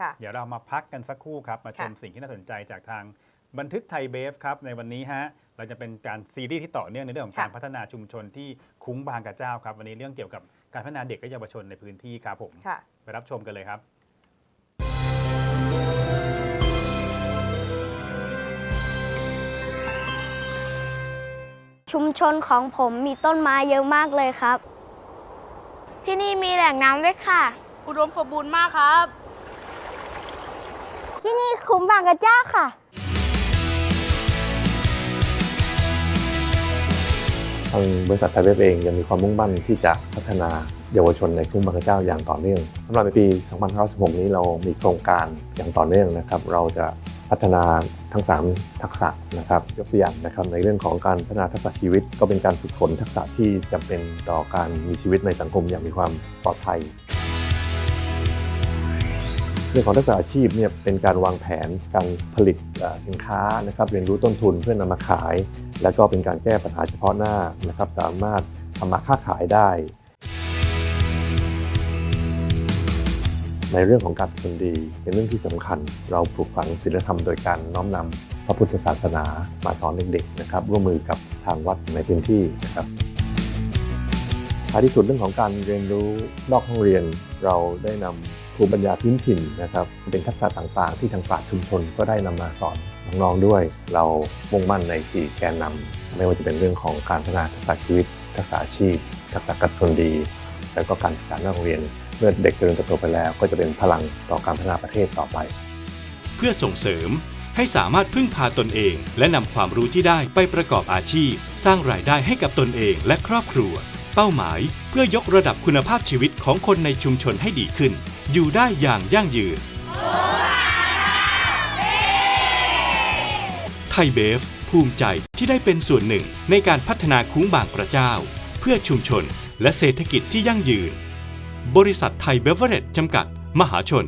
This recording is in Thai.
ค่ะเดี๋ยวเรามาพักกันสักครู่ครับ มาชมค่ะสิ่งที่น่าสนใจจากทางบันทึกไทยเบฟครับในวันนี้ฮะเราจะเป็นการซีรีส์ที่ต่อเนื่องในเรื่องของการพัฒนาชุมชนที่คุ้งบางกระเจ้าครับ วันนี้เรื่องเกี่ยวกับการพัฒนาเด็กและเยาวชนในพื้นที่ครับผมค่ะไปรับชมกันเลยครับชุมชนของผมมีต้นไม้เยอะมากเลยครับ ที่นี่มีแหล่งน้ำด้วยค่ะ อุดมสมบูรณ์มากครับ ที่นี่คุ้มบางกระเจ้าค่ะ ทางบริษัทไทยเวฟเองยังมีความมุ่งมั่นที่จะพัฒนาเยาวชนในทุ่งบางกระเจ้าอย่างต่อเนื่องสำหรับในปี2516 นี้เรามีโครงการอย่างต่อเนื่องนะครับ เราจะพัฒนาทั้ง 3 ทักษะนะครับยกตัวอย่างนะครับในเรื่องของการพัฒนาทักษะชีวิต ก็เป็นการฝึกฝนทักษะที่จำเป็นต่อการมีชีวิตในสังคมอย่างมีความปลอดภัย รื่องของทักษะอาชีพเนี่ยเป็นการวางแผนการผลิตสินค้านะครับเรียนรู้ต้นทุนเพื่อนำมาขาย แล้วก็เป็นการแก้ปัญหาเฉพาะหน้านะครับสามารถทำมาค้าขายได้ ในเรื่องของการเป็นคนดีเป็นเรื่องที่สำคัญ เราปลูกฝังศีลธรรมโดยการน้อมนำพระพุทธศาสนามาสอนเด็กๆนะครับร่วมมือกับทางวัดในพื้นที่นะครับท้ายที่สุดเรื่องของการเรียนรู้นอกห้องเรียนเราได้นำ ภูมิปัญญาพื้นถิ่นนะครับเป็นทักษะต่างๆ ที่ทางปราชญ์ชุมชนก็ได้นำมาสอนน้องๆด้วย เรามุ่งมั่นใน 4 แกนนำไม่ว่าจะเป็นเรื่องของการพัฒนาทักษะชีวิต ทักษะอาชีพ ทักษะการคนดี แล้วก็การศึกษานโรงเรียน เมื่อเด็กเจริญเติบโตไปแล้วก็จะเป็นพลังต่อการพัฒนาประเทศต่อไป เพื่อส่งเสริมให้สามารถพึ่งพาตนเอง และนำความรู้ที่ได้ไปประกอบอาชีพ สร้างรายได้ให้กับตนเองและครอบครัว เป้าหมาย เพื่อยกระดับคุณภาพชีวิตของคนในชุมชนให้ดีขึ้น อยู่ได้อย่างยั่งยืนไทยเบฟ ภูมิใจที่ได้เป็นส่วนหนึ่งในการพัฒนาคุ้งบางกระเจ้า เพื่อชุมชนและเศรษฐกิจที่ยั่งยืน บริษัทไทยเบเวอร์เรจจำกัด มหาชน